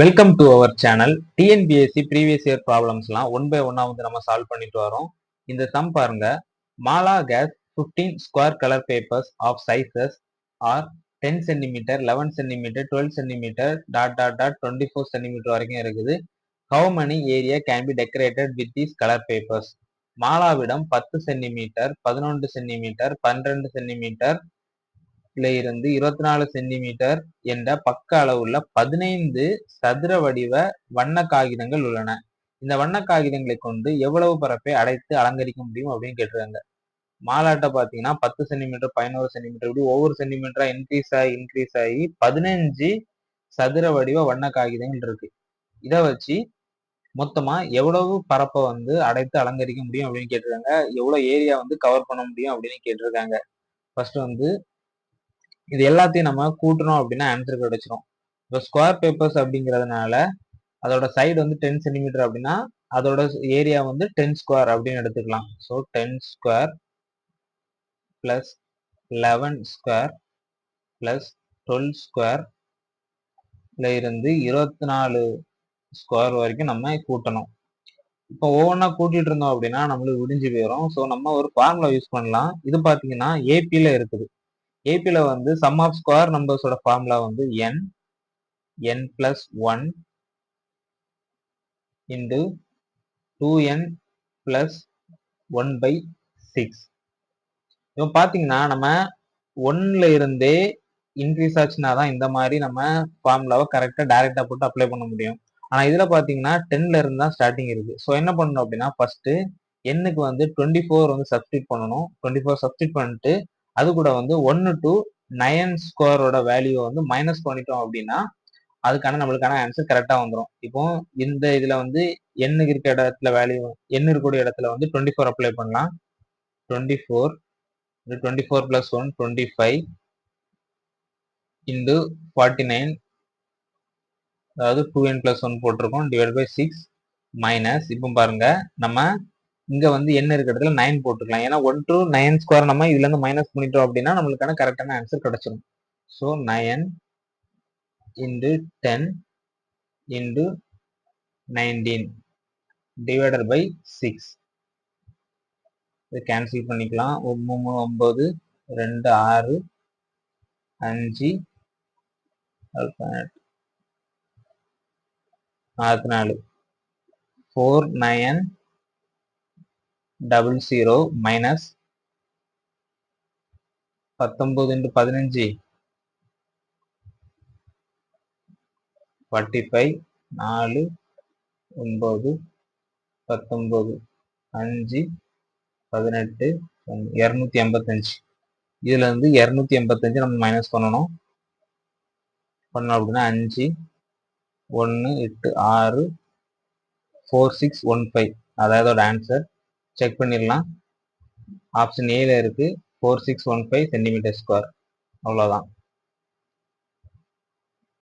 Welcome to our channel TNPSC previous year ப்ராப்ளம்ஸ்லாம் one by ஒன்னா வந்து நம்ம சால்வ் பண்ணிட்டு வரோம். இந்த சம் பாருங்க. Mala has 15 square colour papers of sizes are ten centimetre eleven centimetre twelve centimetre dot dot dot twenty four centimetre வரைக்கும் இருக்குது. How many area can be decorated with these colour papers மாலாவிடம் பத்து centimetre பதினொன்று centimetre பன்னிரெண்டு centimetre இருந்து இருபத்தி நாலு centimetre என்ற பக்க அளவுள்ள பதினைந்து சதுர வடிவ வண்ண காகிதங்கள் உள்ளன. இந்த வண்ண காகிதங்களை கொண்டு எவ்வளவு பரப்பை அடைத்து அலங்கரிக்க முடியும் அப்படின்னு கேட்டிருக்காங்க. மாலாட்டை பார்த்தீங்கன்னா பத்து சென்டிமீட்டர் பதினோரு சென்டிமீட்டர் இப்படி ஒவ்வொரு சென்டிமீட்டரா இன்க்ரீஸ் ஆகி இன்க்ரீஸ் ஆகி பதினஞ்சு சதுர வடிவ வண்ண காகிதங்கள் இருக்கு. இதை வச்சு மொத்தமா எவ்வளவு பரப்பை வந்து அடைத்து அலங்கரிக்க முடியும் அப்படின்னு கேட்டிருக்காங்க. எவ்வளவு ஏரியா வந்து கவர் பண்ண முடியும் அப்படின்னு கேட்டிருக்காங்க. ஃபர்ஸ்ட் வந்து இது எல்லாத்தையும் நம்ம கூட்டணும் அப்படின்னா ஆன்சர் கிடைச்சிரும் இப்போ ஸ்கொயர் பேப்பர்ஸ் அப்படிங்கிறதுனால அதோட சைடு வந்து டென் சென்டிமீட்டர் அப்படின்னா அதோட ஏரியா வந்து டென் ஸ்கொயர் அப்படின்னு எடுத்துக்கலாம். So ten square plus eleven square plus twelve square இருந்து இருபத்தி நாலு ஸ்கொயர் வரைக்கும் நம்ம கூட்டணும். இப்போ ஒவ்வொன்றா கூட்டிகிட்டு இருந்தோம் அப்படின்னா நம்மளுக்கு விடிஞ்சு போயிடும் ஸோ நம்ம ஒரு ஃபார்முலா யூஸ் பண்ணலாம். இது பார்த்தீங்கன்னா ஏபியில் இருக்குது. ஏபியில் வந்து சம் ஆஃப் ஸ்கொயர் நம்பர்ஸோட ஃபார்முலா வந்து n n plus one into two n plus one by six இப்போ பார்த்தீங்கன்னா நம்ம ஒன்ல இருந்தே இன்க்ரீஸ் ஆச்சுன்னா தான் இந்த மாதிரி நம்ம ஃபார்முலாவை கரெக்டாக டைரெக்டாக போட்டு அப்ளை பண்ண முடியும். ஆனால் இதில் பார்த்தீங்கன்னா டென்ல இருந்து தான் ஸ்டார்டிங் இருக்கு. ஸோ என்ன பண்ணணும் அப்படின்னா ஃபர்ஸ்ட் எண்ணுக்கு வந்து டுவெண்ட்டி ஃபோர் வந்து சப்ஸ்டியூட் பண்ணணும். டுவெண்ட்டி ஃபோர் சப்ஸ்டியூட் பண்ணிட்டு அது கூட வந்து ஒன்னு டு நயன் ஸ்கொயரோட வேல்யூ வந்து மைனஸ் பண்ணிட்டோம் அப்படின்னா அதுக்கான நம்மளுக்கான ஆன்சர் கரெக்டா வந்துடும் இப்போ இந்த இதுல வந்து எண்ணுக்கு இருக்க இடத்துல வேல்யூ எண்ணு இருக்கக்கூடிய இடத்துல வந்து டுவெண்ட்டி ஃபோர் அப்ளை பண்ணலாம். Twenty four twenty four plus one twenty five into forty nine அதாவது டூ என் பிளஸ் ஒன் போட்டிருக்கோம் டிவைட் பை சிக்ஸ் மைனஸ் இப்போ பாருங்க நம்ம இங்க வந்து என்ன இருக்க இடத்துல நைன் போட்டுக்கலாம். ஏன்னா ஒன் டு நைன் ஸ்கொயர் நம்ம இதுல இருந்து மைனஸ் பண்ணிட்டோம் அப்படின்னா நம்மளுக்கான கரெக்டான ஆன்சர் கிடைச்சிடும் so nine into ten into nineteen divided by six இது கேன்சல் பண்ணிக்கலாம். மூணு ஒம்பது ரெண்டு ஆறு அஞ்சு நாற்பத்தி நாலு. Four nine double zero minus பத்தொன்பது இன்ட்டு பதினஞ்சு ஃபார்ட்டி ஃபைவ் நாலு ஒம்பது பத்தொம்பது அஞ்சு பதினெட்டு இரநூத்தி எண்பத்தஞ்சு. இதில் இருந்து இரநூத்தி எண்பத்தஞ்சு நம்ம மைனஸ் பண்ணணும். பண்ணோம் அப்படின்னா அஞ்சு ஒன்று எட்டு ஆறு ஃபோர் சிக்ஸ் ஒன் ஃபைவ் அதாவது ஆன்சர் செக் பண்ணிடலாம். ஆப்ஷன் ஏல இருக்குது four six one five centimetre square அவ்வளோதான்